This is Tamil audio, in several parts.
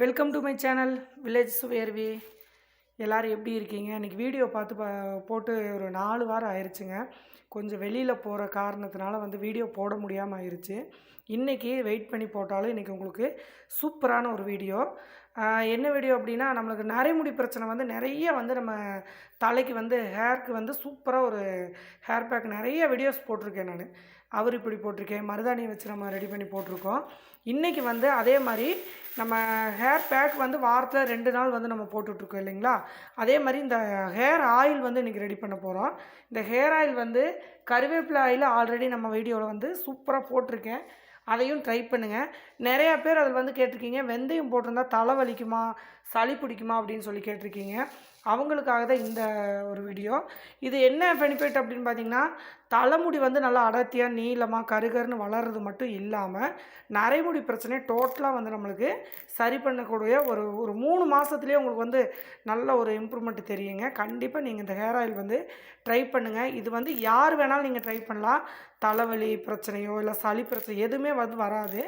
Welcome to my channel village சுவேர்வி எல்லோரும் எப்படி இருக்கீங்க? இன்றைக்கி வீடியோ பார்த்து பா போட்டு ஒரு நாலு வாரம் ஆயிடுச்சுங்க கொஞ்சம் வெளியில் போகிற காரணத்தினால வந்து வீடியோ போட முடியாமல் ஆயிடுச்சு இன்றைக்கி வெயிட் பண்ணி போட்டாலும் இன்றைக்கி உங்களுக்கு சூப்பரான ஒரு வீடியோ. என்ன வீடியோ அப்படின்னா நம்மளுக்கு நரைமுடி பிரச்சனை வந்து நிறைய வந்து நம்ம தலைக்கு வந்து ஹேர்க்கு வந்து சூப்பராக ஒரு ஹேர் பேக் நிறைய வீடியோஸ் போட்டிருக்கேன் நான். அவர் இப்படி போட்டிருக்கேன் மருதாணியை வச்சு நம்ம ரெடி பண்ணி போட்டிருக்கோம். இன்றைக்கி வந்து அதே மாதிரி நம்ம ஹேர் பேக் வந்து வாரத்தில் ரெண்டு நாள் வந்து நம்ம போட்டுட்ருக்கோம் இல்லைங்களா? அதே மாதிரி இந்த ஹேர் ஆயில் வந்து இன்றைக்கி ரெடி பண்ண போகிறோம் இந்த ஹேர் ஆயில் வந்து கருவேப்பிலை ஆயில் ஆல்ரெடி நம்ம வீடியோவில் வந்து சூப்பராக போட்டிருக்கேன். அதையும் ட்ரை பண்ணுங்கள் நிறையா பேர் அதில் வந்து கேட்டிருக்கீங்க வெந்தயம் போட்டிருந்தா தலை வலிக்குமா சளி பிடிக்குமா அப்படின்னு சொல்லி கேட்டிருக்கீங்க. அவங்களுக்காக தான் இந்த ஒரு வீடியோ இது என்ன பெனிஃபிட் அப்படின்னு பார்த்தீங்கன்னா தலைமுடி வந்து நல்லா அடர்த்தியாக நீளமாக கருகருன்னு வளர்றது மட்டும் இல்லாமல் நரைமுடி பிரச்சனை டோட்டலாக வந்து நம்மளுக்கு சரி பண்ணக்கூடிய ஒரு ஒரு மூணு மாதத்துலேயே உங்களுக்கு வந்து நல்ல ஒரு இம்ப்ரூவ்மெண்ட் தெரியுங்க. கண்டிப்பாக நீங்கள் இந்த ஹேர் ஆயில் வந்து ட்ரை பண்ணுங்கள் இது வந்து யார் வேணாலும் நீங்கள் ட்ரை பண்ணலாம். தலைவலி பிரச்சனையோ இல்லை சளி பிரச்சனை எதுவுமே வந்து வராது.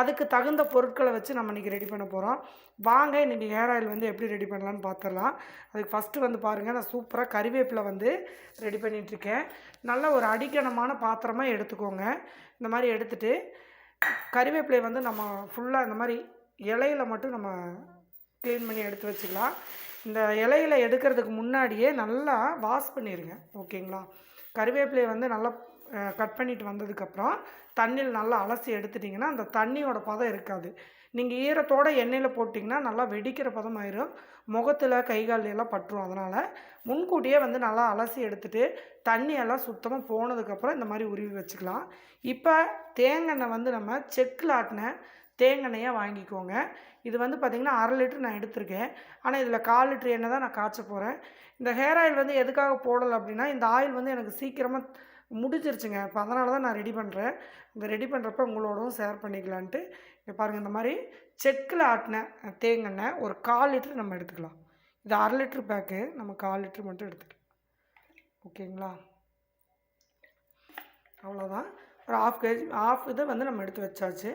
அதுக்கு தகுந்த பொருட்களை வச்சு நம்ம இன்றைக்கி ரெடி பண்ண போகிறோம் வாங்க இன்றைக்கி ஹேர் ஆயில் வந்து எப்படி ரெடி பண்ணலான்னு பார்த்துடலாம் அதுக்கு ஃபஸ்ட்டு வந்து பாருங்கள் நான் சூப்பராக கறிவேப்பிலை வந்து ரெடி பண்ணிகிட்ருக்கேன் நல்ல ஒரு அடிக்கணமான பாத்திரமாக எடுத்துக்கோங்க. இந்த மாதிரி எடுத்துட்டு கறிவேப்பிலையை வந்து நம்ம ஃபுல்லாக இந்த மாதிரி இலையில மட்டும் நம்ம க்ளீன் பண்ணி எடுத்து வச்சுக்கலாம். இந்த இலையில எடுக்கிறதுக்கு முன்னாடியே நல்லா வாஷ் பண்ணிடுங்க ஓகேங்களா? கறிவேப்பிலையை வந்து நல்லா கட் பண்ணிட்டு வந்ததுக்கப்புறம் தண்ணியில் நல்லா அலசி எடுத்துட்டிங்கன்னா அந்த தண்ணியோட பதம் இருக்காது. நீங்கள் ஈரத்தோட எண்ணெயில் போட்டிங்கன்னா நல்லா வெடிக்கிற பதம் ஆயிரும். முகத்தில் கை கால்ல எல்லாம் பட்டுரும். அதனால் முன்கூட்டியே வந்து நல்லா அலசி எடுத்துகிட்டு தண்ணியெல்லாம் சுத்தமாக போனதுக்கப்புறம் இந்த மாதிரி உருவி வச்சுக்கலாம். இப்போ தேங்காய் வந்து நம்ம செக்கில் ஆட்டின தேங்காய்யாக வாங்கிக்கோங்க. இது வந்து பார்த்திங்கன்னா அரை லிட்டர் நான் எடுத்திருக்கேன். ஆனால் இதில் கால் லிட்டர் எண்ணெய் தான் நான் காய்ச்ச போகிறேன் இந்த ஹேர் ஆயில் வந்து எதுக்காக போடலை அப்படின்னா இந்த ஆயில் வந்து எனக்கு சீக்கிரமாக முடிஞ்சிருச்சுங்க. இப்போ அதனால தான் நான் ரெடி பண்ணுறேன் இந்த ரெடி பண்ணுறப்ப உங்களோடவும் ஷேர் பண்ணிக்கலான்ட்டு இங்கே பாருங்கள் இந்த மாதிரி செக்கில் ஆட்டின தேங்காய் ஒரு கால் லிட்டர் நம்ம எடுத்துக்கலாம். இது அரை லிட்ரு பேக்கு நம்ம கால் லிட்ரு மட்டும் எடுத்துக்கலாம். ஓகேங்களா? அவ்வளோதான் ஒரு ஆஃப் கேஜி ஆஃப் இதை வந்து நம்ம எடுத்து வச்சாச்சு.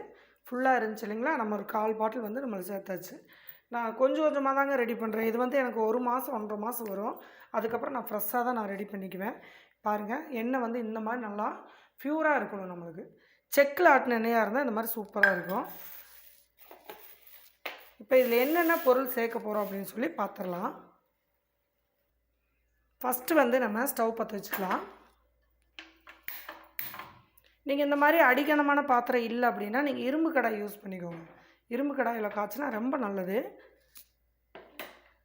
ஃபுல்லாக இருந்துச்சு இல்லைங்களா? நம்ம ஒரு கால் பாட்டில் வந்து நம்ம சேர்த்தாச்சு. நான் கொஞ்சம் கொஞ்சமாக தாங்க ரெடி பண்ணுறேன் இது வந்து எனக்கு ஒரு மாதம் ஒன்றரை மாதம் வரும். அதுக்கப்புறம் நான் ஃப்ரெஷ்ஷாக தான் நான் ரெடி பண்ணிக்குவேன். பாருங்கள் எண்ணெய் வந்து இந்த மாதிரி நல்லா ப்யூராக இருக்கணும் நம்மளுக்கு. செக்கில் ஆட்டின எண்ணெயாக இருந்தால் இந்த மாதிரி சூப்பராக இருக்கும். இப்போ இதில் என்னென்ன பொருள் சேர்க்க போகிறோம் அப்படின்னு சொல்லி பார்த்துடலாம் ஃபஸ்ட்டு வந்து நம்ம ஸ்டவ் பற்ற வச்சுக்கலாம். நீங்கள் இந்த மாதிரி அடிக்கணமான பாத்திரம் இல்லை அப்படின்னா நீங்கள் இரும்பு கடாய் யூஸ் பண்ணிக்கோங்க. இரும்பு கடாயில் காய்ச்சினா ரொம்ப நல்லது.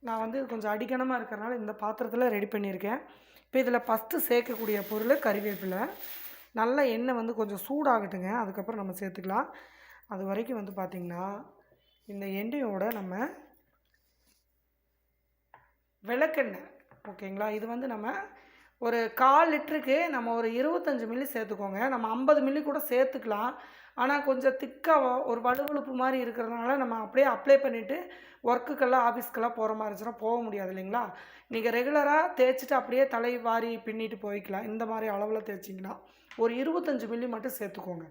நான் வந்து கொஞ்சம் அடிக்கணமாக இருக்கிறனால இந்த பாத்திரத்தில் ரெடி பண்ணியிருக்கேன். இப்போ இதில் ஃபஸ்ட்டு சேர்க்கக்கூடிய பொருள் கறிவேப்பிலை. நல்ல எண்ணெய் வந்து கொஞ்சம் சூடாகட்டுங்க. அதுக்கப்புறம் நம்ம சேர்த்துக்கலாம். அது வரைக்கும் வந்து பார்த்திங்கன்னா இந்த எண்ணெயோட நம்ம விளக்கெண்ணெய் ஓகேங்களா? இது வந்து நம்ம ஒரு கால் லிட்டருக்கு நம்ம ஒரு இருபத்தஞ்சி மில்லி சேர்த்துக்கோங்க. நம்ம ஐம்பது மில்லி கூட சேர்த்துக்கலாம். ஆனால் கொஞ்சம் திக்காக ஒரு வலுவழுப்பு மாதிரி இருக்கிறதுனால நம்ம அப்படியே அப்ளை பண்ணிவிட்டு ஒர்க்குக்கெல்லாம் ஆஃபீஸ்க்கெல்லாம் போகிற மாதிரி இருந்துச்சுன்னா போக முடியாது இல்லைங்களா? நீங்கள் ரெகுலராக தேய்ச்சிட்டு அப்படியே தலை வாரி பின்னிட்டு போய்க்கலாம். இந்த மாதிரி அளவில் தேய்ச்சிங்கன்னா. ஒரு இருபத்தஞ்சி மில்லி மட்டும் சேர்த்துக்கோங்க.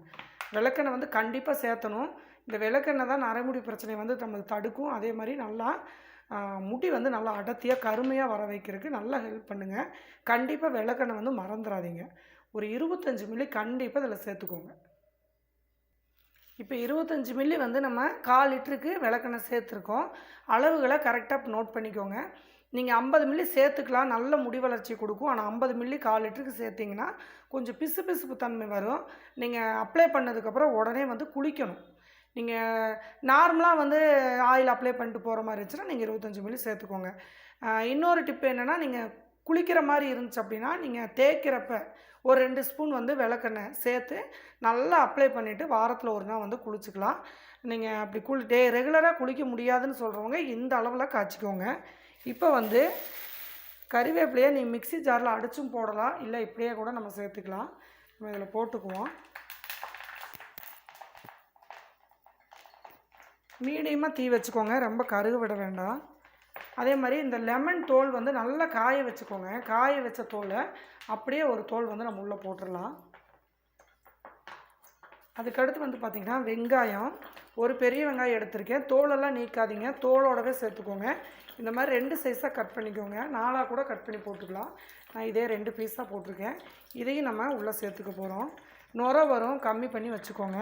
விளக்கெண்ணெய் வந்து கண்டிப்பாக சேர்த்தணும். இந்த விளக்கெண்ணெய் தான் நரைமுடி பிரச்சனை வந்து நம்ம தடுக்கும். அதே மாதிரி நல்லா முடி வந்து நல்லா அடர்த்தியாக கருமையாக வர வைக்கிறதுக்கு நல்லா ஹெல்ப் பண்ணுங்கள் கண்டிப்பாக விளக்கெண்ணெய் வந்து மறந்துடாதீங்க ஒரு இருபத்தஞ்சி மில்லி கண்டிப்பாக இதில் சேர்த்துக்கோங்க. இப்போ இருபத்தஞ்சி மில்லி வந்து நம்ம கால் லிட்டருக்கு விளக்கெண்ணெய் சேர்த்துருக்கோம். அளவுகளை கரெக்டாக நோட் பண்ணிக்கோங்க. நீங்கள் ஐம்பது மில்லி சேர்த்துக்கலாம் நல்ல முடி வளர்ச்சி கொடுக்கும். ஆனால் ஐம்பது மில்லி கால் லிட்டருக்கு சேர்த்திங்கன்னா கொஞ்சம் பிசு பிசுப்பு தன்மை வரும். நீங்கள் அப்ளை பண்ணதுக்கப்புறம் உடனே வந்து குளிக்கணும். நீங்கள் நார்மலாக வந்து ஆயில் அப்ளை பண்ணிட்டு போகிற மாதிரி இருந்துச்சுன்னா நீங்கள் இருபத்தஞ்சி மில்லி சேர்த்துக்கோங்க. இன்னொரு டிப் என்னென்னா நீங்கள் குளிக்கிற மாதிரி இருந்துச்சு அப்படின்னா நீங்கள் தேய்க்கிறப்ப ஒரு ரெண்டு ஸ்பூன் வந்து விளக்கெண்ணெய் சேர்த்து நல்லா அப்ளை பண்ணிவிட்டு வாரத்தில் ஒரு நாள் வந்து குளிச்சுக்கலாம். நீங்கள் அப்படி குளி டே ரெகுலராக குளிக்க முடியாதுன்னு சொல்கிறவங்க இந்த அளவில் காய்ச்சிக்கோங்க. இப்போ வந்து கறிவேப்பிலையை நீ மிக்ஸி ஜாரில் அடிச்சும் போடலாம் இல்லை இப்படியே கூட நம்ம சேர்த்துக்கலாம். நம்ம இதில் போட்டுக்குவோம். மீடியமாக தீ வச்சுக்கோங்க ரொம்ப கருக விட வேண்டாம். அதே மாதிரி இந்த லெமன் தோல் வந்து நல்லா காய வச்சுக்கோங்க. காய வச்ச தோலை அப்படியே ஒரு தோல் வந்து நம்ம உள்ளே போட்டுடலாம். அதுக்கடுத்து வந்து பார்த்திங்கன்னா வெங்காயம். ஒரு பெரிய வெங்காயம் எடுத்திருக்கேன். தோலெல்லாம் நீக்காதீங்க. தோலோடவே சேர்த்துக்கோங்க. இந்த மாதிரி ரெண்டு சைஸாக கட் பண்ணிக்கோங்க. நாலாக கூட கட் பண்ணி போட்டுக்கலாம். நான் இதே ரெண்டு பீஸாக போட்டிருக்கேன். இதையும் நம்ம உள்ளே சேர்த்துக்க போகிறோம் நுர வரும் கம்மி பண்ணி வச்சுக்கோங்க.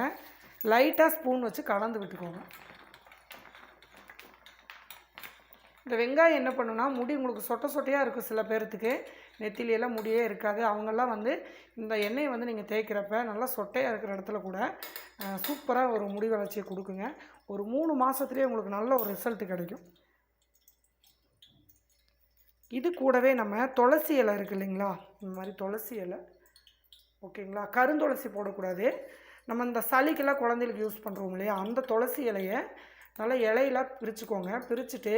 லைட்டாக ஸ்பூன் வச்சு கலந்து விட்டுக்கோங்க. இந்த வெங்காயம் என்ன பண்ணுன்னா முடி உங்களுக்கு சொட்ட சொட்டையாக இருக்கும் சில பேர்த்துக்கு. நெத்திலியெல்லாம் முடியே இருக்காது. அவங்கெல்லாம் வந்து இந்த எண்ணெயை வந்து நீங்கள் தேய்க்கிறப்ப நல்லா சொட்டையாக இருக்கிற இடத்துல கூட சூப்பராக ஒரு முடி வளர்ச்சியை கொடுக்குங்க. ஒரு மூணு மாதத்துலேயே உங்களுக்கு நல்ல ஒரு ரிசல்ட் கிடைக்கும். இது கூடவே நம்ம துளசி இலை இருக்கு இல்லைங்களா? இந்த மாதிரி துளசி இலை. ஓகேங்களா? கருந்துளசி போடக்கூடாது. நம்ம இந்த சளிக்கெல்லாம் குழந்தைகளுக்கு யூஸ் பண்ணுறோம் இல்லையா? அந்த துளசி இலையை நல்லா இலையெல்லாம் பிரிச்சுக்கோங்க. பிரிச்சுட்டு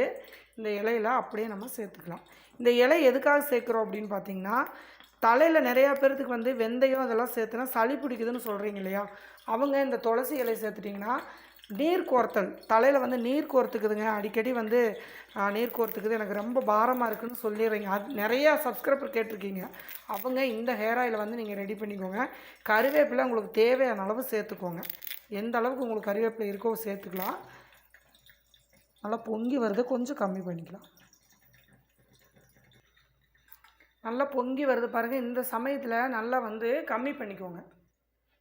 இந்த இலையில அப்படியே நம்ம சேர்த்துக்கலாம். இந்த இலை எதுக்காக சேர்க்குறோம் அப்படின்னு பார்த்தீங்கன்னா தலையில் நிறையா பேர்த்துக்கு வந்து வெந்தயம் அதெல்லாம் சேர்த்துனா சளி பிடிக்குதுன்னு சொல்கிறீங்க இல்லையா? அவங்க இந்த துளசி இலை சேர்த்துட்டிங்கன்னா நீர் கோர்த்தல். தலையில் வந்து நீர் கோர்த்துக்குதுங்க. அடிக்கடி வந்து நீர் கோர்த்துக்குது. எனக்கு ரொம்ப பாரமாக இருக்குதுன்னு சொல்லிடுறீங்க. அது நிறையா சப்ஸ்கிரைபர் கேட்டிருக்கீங்க. அவங்க இந்த ஹேர் ஆயிலை வந்து நீங்கள் ரெடி பண்ணிக்கோங்க. கருவேப்பிலை உங்களுக்கு தேவையான அளவு சேர்த்துக்கோங்க. எந்த அளவுக்கு உங்களுக்கு கருவேப்பிலை இருக்கோ சேர்த்துக்கலாம். நல்லா பொங்கி வருது. கொஞ்சம் கம்மி பண்ணிக்கலாம். நல்லா பொங்கி வருது பாருங்கள் இந்த சமயத்தில் நல்லா வந்து கம்மி பண்ணிக்கோங்க.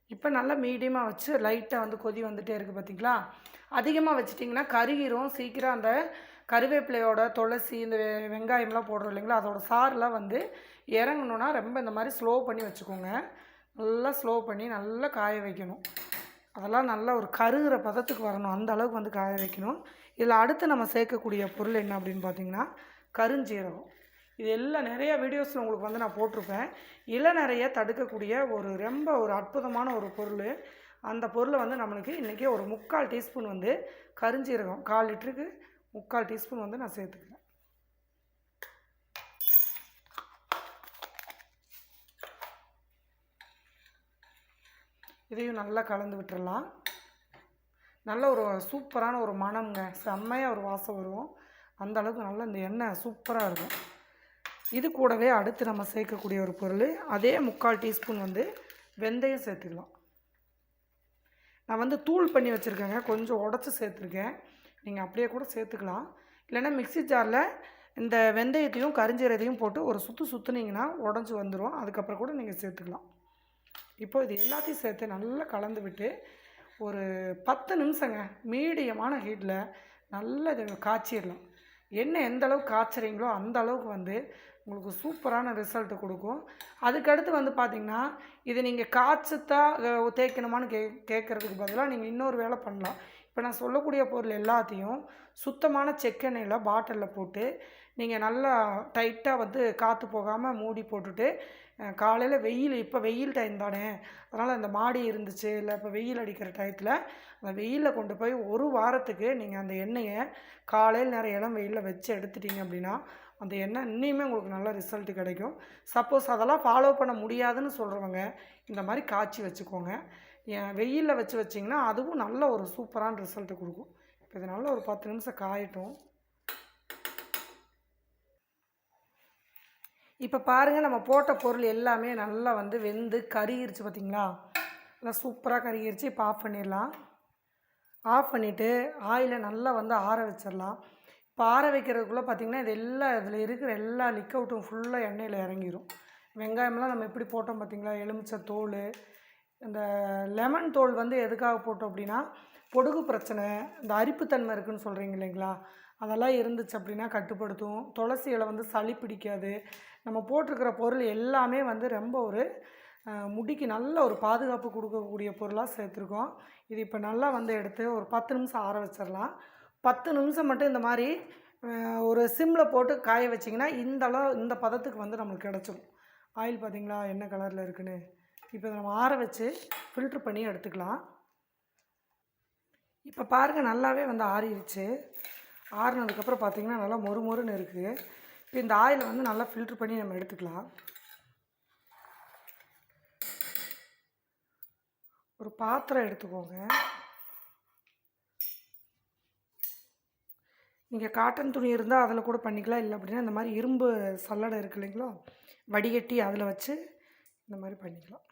இப்போ நல்லா மீடியமாக வச்சு லைட்டாக வந்து கொதி வந்துகிட்டே இருக்குது பார்த்தீங்களா அதிகமாக வச்சிட்டிங்கன்னா கருகிரும். சீக்கிரம் அந்த கருவேப்பிலையோட துளசி இந்த வெ- வெங்காயம்லாம் போடுறோம் இல்லைங்களா? அதோட சாரெலாம் வந்து இறங்கணுன்னா ரொம்ப இந்த மாதிரி ஸ்லோ பண்ணி வச்சுக்கோங்க. நல்லா ஸ்லோ பண்ணி நல்லா காய வைக்கணும். அதெல்லாம் நல்லா ஒரு கருகிற பதத்துக்கு வரணும். அந்த அளவுக்கு வந்து காய வைக்கணும். இதில் அடுத்து நம்ம சேர்க்கக்கூடிய பொருள் என்ன அப்படின்னு பார்த்தீங்கன்னா கருஞ்சீரகம். இது எல்லாம் நிறைய வீடியோஸில் உங்களுக்கு வந்து நான் போட்டிருப்பேன். இளநறைய தடுக்கக்கூடிய ஒரு ரொம்ப ஒரு அற்புதமான ஒரு பொருள். அந்த பொருளை வந்து நம்மளுக்கு இன்றைக்கி ஒரு முக்கால் டீஸ்பூன் வந்து கரிஞ்சிருக்கும் கால் லிட்டருக்கு முக்கால் டீஸ்பூன் வந்து நான் சேர்த்துக்கிறேன். இதையும் நல்லா கலந்து விட்டுறலாம். நல்ல ஒரு சூப்பரான ஒரு மணம்ங்க. செம்மையாக ஒரு வாசம் வரும். அந்த அளவுக்கு நல்லா இந்த எண்ணெய் சூப்பராக இருக்கும். இது கூடவே அடுத்து நம்ம சேர்க்கக்கூடிய ஒரு பொருள் அதே முக்கால் டீஸ்பூன் வந்து வெந்தயம் சேர்த்துக்கலாம். நான் வந்து தூள் பண்ணி வச்சுருக்கேங்க கொஞ்சம் உடச்சி சேர்த்துருக்கேன். நீங்கள் அப்படியே கூட சேர்த்துக்கலாம். இல்லைன்னா மிக்ஸி ஜாரில் இந்த வெந்தயத்தையும் கரிஞ்சீரத்தையும் போட்டு ஒரு சுற்று சுற்றுனீங்கன்னா உடஞ்சி வந்துடும் அதுக்கப்புறம் கூட நீங்கள் சேர்த்துக்கலாம். இப்போ இது எல்லாத்தையும் சேர்த்து நல்லா கலந்து விட்டு ஒரு பத்து நிமிஷங்க மீடியமான ஹீட்டில் நல்லா இதை காய்ச்சிடலாம். எண்ணெய் எந்த அளவுக்கு காய்ச்சுறீங்களோ அந்த அளவுக்கு வந்து உங்களுக்கு சூப்பரான ரிசல்ட்டு கொடுக்கும். அதுக்கடுத்து வந்து பார்த்திங்கன்னா இது நீங்கள் காய்ச்சத்தா தேய்க்கணுமான்னு கே கேட்குறதுக்கு பதிலாக நீங்கள் இன்னொரு வேலை பண்ணலாம். இப்போ நான் சொல்லக்கூடிய பொருள் எல்லாத்தையும் சுத்தமான செக்கெண்ணெயில் பாட்டிலில் போட்டு நீங்கள் நல்லா டைட்டாக வந்து காற்று போகாமல் மூடி போட்டுட்டு காலையில் வெயில் இப்போ வெயில் டைம் தானே. அதனால் இந்த மாடி இருந்துச்சு இல்லை இப்போ வெயில் அடிக்கிற டயத்தில் அந்த வெயிலில் கொண்டு போய் ஒரு வாரத்துக்கு நீங்கள் அந்த எண்ணெயை காலையில் நேரம் இளம் வெயிலில் வச்சு எடுத்துட்டீங்க அப்படின்னா அந்த எண்ணெய் இன்னுமே உங்களுக்கு நல்ல ரிசல்ட் கிடைக்கும். சப்போஸ் அதெல்லாம் ஃபாலோ பண்ண முடியாதுன்னு சொல்கிறவங்க இந்த மாதிரி காய்ச்சி வச்சுக்கோங்க. ஏன் வெயிலில் வச்சு வச்சிங்கன்னா அதுவும் நல்ல ஒரு சூப்பரான ரிசல்ட்டு கொடுக்கும். இப்போ இது நல்லா ஒரு பத்து நிமிஷம் காயட்டும். இப்போ பாருங்கள் நம்ம போட்ட பொருள் எல்லாமே நல்லா வந்து வெந்து கருகிருச்சு பார்த்திங்களா நல்லா சூப்பராக கருகிருச்சு. இப்போ ஆஃப் பண்ணிடலாம். ஆஃப் பண்ணிவிட்டு ஆயிலை நல்லா வந்து ஆற வச்சிடலாம். பார வைக்கிறதுக்குள்ளே பார்த்தீங்கன்னா இது எல்லா இதில் இருக்கிற எல்லா லிக் அவுட்டும் ஃபுல்லாக எண்ணெயில் இறங்கிரும். வெங்காயம்லாம் நம்ம எப்படி போட்டோம் பார்த்தீங்களா எலுமிச்சை தோல் இந்த லெமன் தோல் வந்து எதுக்காக போட்டோம் அப்படின்னா பொடுகு பிரச்சனை இந்த அரிப்புத்தன்மை இருக்குன்னு சொல்கிறீங்க இல்லைங்களா? அதெல்லாம் இருந்துச்சு அப்படின்னா கட்டுப்படுத்தும். துளசி இலை வந்து சளி பிடிக்காது. நம்ம போட்டிருக்கிற பொருள் எல்லாமே வந்து ரொம்ப ஒரு முடிக்கு நல்ல ஒரு பாதுகாப்பு கொடுக்கக்கூடிய பொருளாக சேர்த்துருக்கோம். இது இப்போ நல்லா வந்து எடுத்து ஒரு பத்து நிமிஷம் ஆற வச்சிடலாம் பத்து நிமிஷம் மட்டும் இந்த மாதிரி ஒரு சிம்மில் போட்டு காய வச்சிங்கன்னா இந்த அளவு இந்த பதத்துக்கு வந்து நம்மளுக்கு கிடச்சிரும். ஆயில் பார்த்தீங்களா என்ன கலரில் இருக்குன்னு. இப்போ இதை நம்ம ஆற வச்சு ஃபில்ட்ரு பண்ணி எடுத்துக்கலாம். இப்போ பாருங்கள் நல்லாவே வந்து ஆறிடுச்சு ஆறுனதுக்கப்புறம் பார்த்திங்கன்னா நல்லா மொறு மொறுன்னு இருக்குது இப்போ இந்த ஆயிலை வந்து நல்லா ஃபில்ட்ரு பண்ணி நம்ம எடுத்துக்கலாம். ஒரு பாத்திரம் எடுத்துக்கோங்க. நீங்கள் காட்டன் துணி இருந்தால் அதில் கூட பண்ணிக்கலாம். இல்லை அப்படின்னா இந்த மாதிரி இரும்பு சல்லடை இருக்கு இல்லைங்களா வடிகட்டி அதில் வச்சு இந்த மாதிரி பண்ணிக்கலாம்.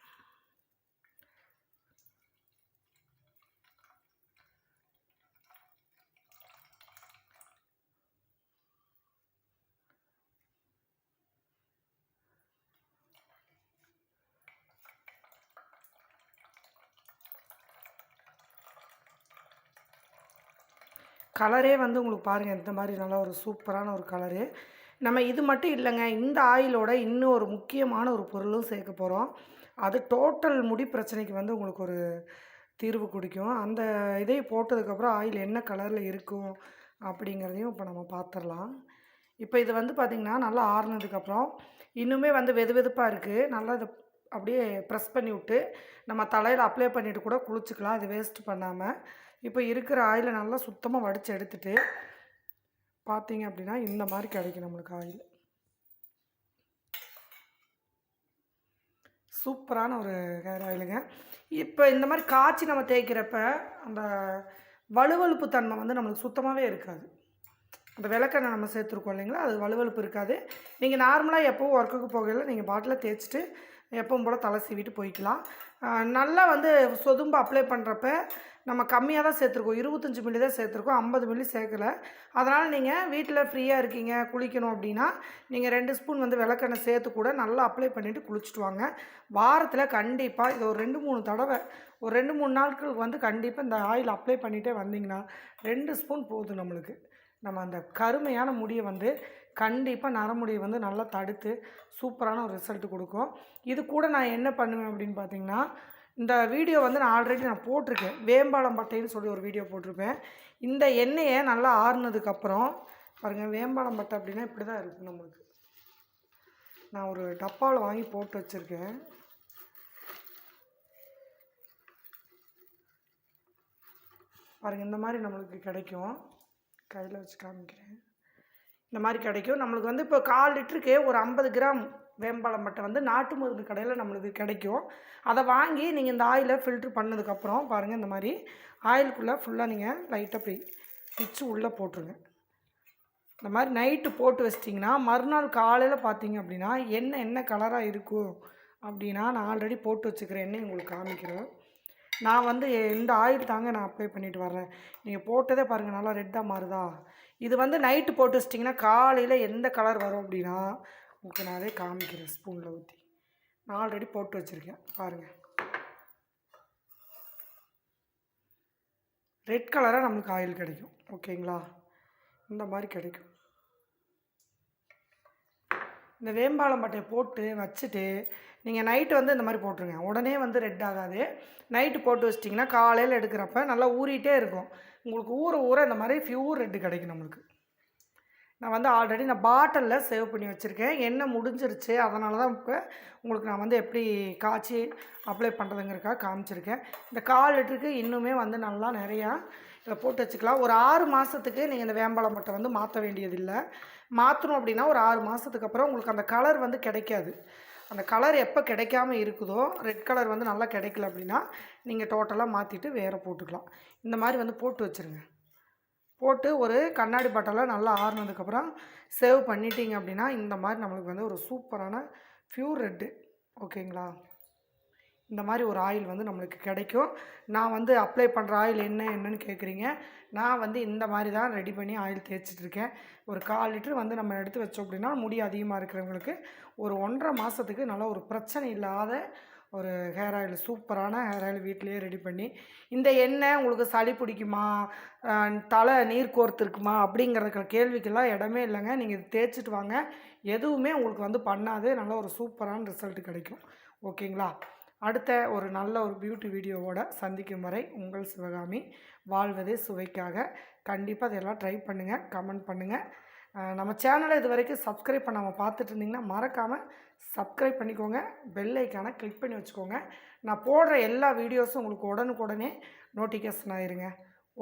கலரே வந்து உங்களுக்கு பாருங்கள் இந்த மாதிரி நல்லா ஒரு சூப்பரான ஒரு கலரு நம்ம இது மட்டும் இல்லைங்க இந்த ஆயிலோட இன்னும் ஒரு முக்கியமான ஒரு பொருளும் சேர்க்க போகிறோம் அது டோட்டல் முடி பிரச்சனைக்கு வந்து உங்களுக்கு ஒரு தீர்வு கொடுக்கும். அந்த இதை போட்டதுக்கப்புறம் ஆயில் என்ன கலரில் இருக்கும் அப்படிங்கிறதையும் இப்போ நம்ம பார்த்துடலாம் இப்போ இது வந்து பார்த்திங்கன்னா நல்லா ஆறுனதுக்கப்புறம் இன்னுமே வந்து வெது வெதுப்பாக இருக்குது நல்லா இதை அப்படியே ப்ரெஸ் பண்ணி விட்டு நம்ம தலையில் அப்ளை பண்ணிவிட்டு கூட குளிச்சுக்கலாம். இது வேஸ்ட் பண்ணாமல் இப்போ இருக்கிற ஆயிலை நல்லா சுத்தமாக வடித்து எடுத்துகிட்டு பார்த்தீங்க அப்படின்னா இந்த மாதிரி கிடைக்கும் நம்மளுக்கு ஆயில். சூப்பரான ஒரு ஹேர் ஆயிலுங்க இப்போ இந்த மாதிரி காய்ச்சி நம்ம தேய்க்கிறப்ப அந்த வலுவழுப்பு தன்மை வந்து நம்மளுக்கு சுத்தமாகவே இருக்காது. அந்த விளக்கெண்ணெய் நம்ம சேர்த்துருக்கோம் இல்லைங்களா? அது வலுவழுப்பு இருக்காது. நீங்கள் நார்மலாக எப்போவும் ஒர்க்குக்கு போகையில் நீங்கள் பாட்டில் தேய்ச்சிட்டு எப்பவும் போல் தலை சீவிட்டு போய்க்கலாம். நல்லா வந்து சொதும்பு அப்ளை பண்ணுறப்ப நம்ம கம்மியாக தான் சேர்த்துருக்கோம். இருபத்தஞ்சி மில்லி தான் சேர்த்துருக்கோம். ஐம்பது மில்லி சேர்க்கல. அதனால் நீங்கள் வீட்டில் ஃப்ரீயாக இருக்கீங்க குளிக்கணும் அப்படின்னா நீங்கள் ரெண்டு ஸ்பூன் வந்து விளக்கெண்ணெய் சேர்த்து கூட நல்லா அப்ளை பண்ணிவிட்டு குளிச்சுட்டு வாங்க. வாரத்தில் கண்டிப்பாக இது ஒரு ரெண்டு மூணு தடவை ஒரு ரெண்டு மூணு நாட்களுக்கு வந்து கண்டிப்பாக இந்த ஆயில் அப்ளை பண்ணிகிட்டே வந்தீங்கன்னா ரெண்டு ஸ்பூன் போதும் நம்மளுக்கு. நம்ம அந்த கருமையான முடியை வந்து கண்டிப்பாக நரமுடியை வந்து நல்லா தடுத்து சூப்பரான ஒரு ரிசல்ட் கொடுக்கும். இது கூட நான் என்ன பண்ணுவேன் அப்படின்னு பார்த்தீங்கன்னா இந்த வீடியோ வந்து நான் ஆல்ரெடி நான் போட்டிருக்கேன். வேம்பாளம் பட்டைன்னு சொல்லி ஒரு வீடியோ போட்டிருப்பேன். இந்த எண்ணெயை நல்லா ஆறுனதுக்கப்புறம் பாருங்கள் வேம்பாளம் பட்டை அப்படின்னா இப்படி தான் இருக்குது நம்மளுக்கு. நான் ஒரு டப்பாவில் வாங்கி போட்டு வச்சுருக்கேன். பாருங்கள் இந்த மாதிரி நம்மளுக்கு கிடைக்கும். கையில் வச்சு காமிக்கிறேன். இந்த மாதிரி கிடைக்கும். நம்மளுக்கு வந்து இப்போ கால் லிட்டருக்கு ஒரு ஐம்பது கிராம் வேம்பாலம் மட்டை வந்து நாட்டு மருந்து கடையில் நம்மளுக்கு கிடைக்கும். அதை வாங்கி நீங்கள் இந்த ஆயிலை ஃபில்ட்ரு பண்ணதுக்கப்புறம் பாருங்கள் இந்த மாதிரி. ஆயிலுக்குள்ளே ஃபுல்லாக நீங்கள் லைட்டாக போய் பிச்சு உள்ளே போட்டுருங்க. இந்த மாதிரி நைட்டு போட்டு வச்சிட்டிங்கன்னா மறுநாள் காலையில் பார்த்தீங்க அப்படின்னா என்ன என்ன கலராக இருக்கும் அப்படின்னா நான் ஆல்ரெடி போட்டு வச்சுக்கிற எண்ணெய் உங்களுக்கு காமிக்கிறேன். நான் வந்து இந்த ஆயில் தாங்க நான் அப்ளை பண்ணிட்டு வர்றேன். நீங்கள் போட்டதே பாருங்கள் நல்லா ரெட்டாக மாறுதா? இது வந்து நைட்டு போட்டு வச்சிட்டிங்கன்னா காலையில் எந்த கலர் வரும் அப்படின்னா உங்களுக்கு நான் அதே காமிக்கிறேன் ஸ்பூனில் ஊற்றி நான் ஆல்ரெடி போட்டு வச்சுருக்கேன். பாருங்கள் ரெட் கலராக நம்மளுக்கு ஆயில் கிடைக்கும். ஓகேங்களா இந்த மாதிரி கிடைக்கும். இந்த வேம்பாலம் பட்டையை போட்டு வச்சுட்டு நீங்கள் நைட்டு வந்து இந்த மாதிரி போட்டுருங்க. உடனே வந்து ரெட் ஆகாது. நைட்டு போட்டு வச்சிட்டிங்கன்னா காலையில் எடுக்கிறப்ப நல்லா ஊறிட்டே இருக்கும். உங்களுக்கு ஊற ஊற இந்த மாதிரி ஃபியூர் ரெட்டு கிடைக்கும் நம்மளுக்கு நான் வந்து ஆல்ரெடி நான் பாட்டிலில் சேவ் பண்ணி வச்சுருக்கேன். எண்ணெய் முடிஞ்சிருச்சு. அதனால தான் இப்போ உங்களுக்கு நான் வந்து எப்படி காய்ச்சி அப்ளை பண்ணுறதுங்கிறக்காக காமிச்சிருக்கேன். இந்த கால் லிட்டருக்கு இன்னுமே வந்து நல்லா நிறையா இதை போட்டு வச்சுக்கலாம். ஒரு ஆறு மாதத்துக்கு நீங்கள் இந்த வேம்பாளம் மட்டை வந்து மாற்ற வேண்டியதில்லை. மாற்றணும் அப்படின்னா ஒரு ஆறு மாதத்துக்கு அப்புறம் உங்களுக்கு அந்த கலர் வந்து கிடைக்காது. அந்த கலர் எப்போ கிடைக்காம இருக்குதோ ரெட் கலர் வந்து நல்லா கிடைக்கல அப்படின்னா நீங்கள் டோட்டலாக மாற்றிட்டு வேறு போட்டுக்கலாம். இந்த மாதிரி வந்து போட்டு வச்சுருங்க. போட்டு ஒரு கண்ணாடி பாட்டெல்லாம் நல்லா ஆறுனதுக்கப்புறம் சேவ் பண்ணிட்டீங்க அப்படின்னா இந்த மாதிரி நம்மளுக்கு வந்து ஒரு சூப்பரான ஃப்யூர் ரெட்டு ஓகேங்களா இந்த மாதிரி ஒரு ஆயில் வந்து நம்மளுக்கு கிடைக்கும். நான் வந்து அப்ளை பண்ணுற ஆயில் என்ன என்னன்னு கேட்குறீங்க நான் வந்து இந்த மாதிரி தான் ரெடி பண்ணி ஆயில் தேய்ச்சிட்ருக்கேன். ஒரு கால் லிட்டர் வந்து நம்ம எடுத்து வச்சோம் அப்படின்னா முடி அதிகமாக இருக்கிறவங்களுக்கு ஒரு ஒன்றரை மாதத்துக்கு நல்ல ஒரு பிரச்சனை இல்லாத ஒரு ஹேர் ஆயில் சூப்பரான ஹேர் ஆயில் வீட்டிலேயே ரெடி பண்ணி இந்த எண்ணெய் உங்களுக்கு சளி பிடிக்குமா? தலை நீர் கோர்த்துருக்குமா அப்படிங்கிறதுக்கு கேள்விக்கெல்லாம் இடமே இல்லைங்க. நீங்கள் தேய்ச்சிட்டு வாங்க. எதுவுமே உங்களுக்கு வந்து பண்ணாது. நல்ல ஒரு சூப்பரான ரிசல்ட் கிடைக்கும். ஓகேங்களா? அடுத்த ஒரு நல்ல ஒரு பியூட்டி வீடியோவோட சந்திக்கும் வரை உங்கள் சிவகாமி. வாழ்வதே சுவைக்காக. கண்டிப்பாக அதெல்லாம் ட்ரை பண்ணுங்கள் கமெண்ட் பண்ணுங்கள் நம்ம சேனலை இது வரைக்கும் சப்ஸ்கிரைப் பண்ணாமல் பார்த்துட்டு இருந்தீங்கன்னா மறக்காமல் சப்ஸ்கிரைப் பண்ணிக்கோங்க. பெல் ஐக்கானை கிளிக் பண்ணி வச்சுக்கோங்க. நான் போடுற எல்லா வீடியோஸும் உங்களுக்கு உடனுக்குடனே நோட்டிஃபிகேஷன் ஆயிருங்க.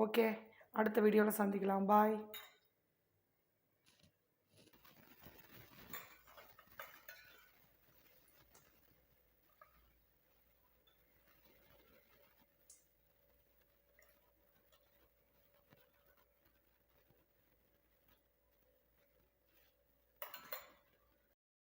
ஓகே அடுத்த வீடியோவில் சந்திக்கலாம். பாய்